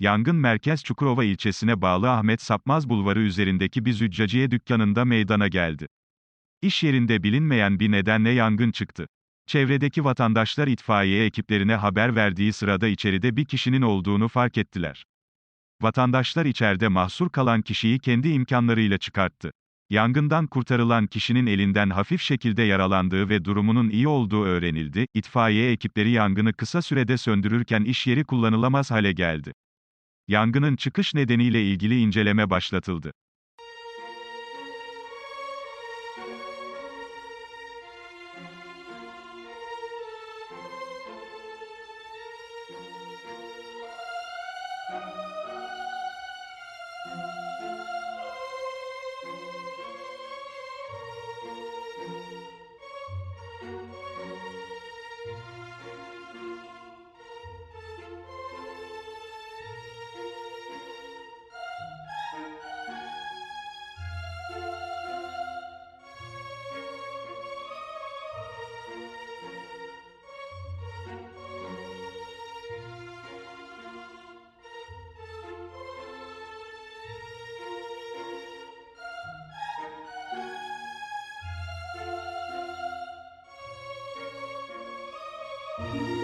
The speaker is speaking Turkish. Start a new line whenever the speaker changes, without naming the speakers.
Yangın Merkez Çukurova ilçesine bağlı Ahmet Sapmaz Bulvarı üzerindeki bir züccaciye dükkanında meydana geldi. İş yerinde bilinmeyen bir nedenle yangın çıktı. Çevredeki vatandaşlar itfaiye ekiplerine haber verdiği sırada içeride bir kişinin olduğunu fark ettiler. Vatandaşlar içeride mahsur kalan kişiyi kendi imkanlarıyla çıkarttı. Yangından kurtarılan kişinin elinden hafif şekilde yaralandığı ve durumunun iyi olduğu öğrenildi. İtfaiye ekipleri yangını kısa sürede söndürürken iş yeri kullanılamaz hale geldi. Yangının çıkış nedeniyle ilgili inceleme başlatıldı. thank you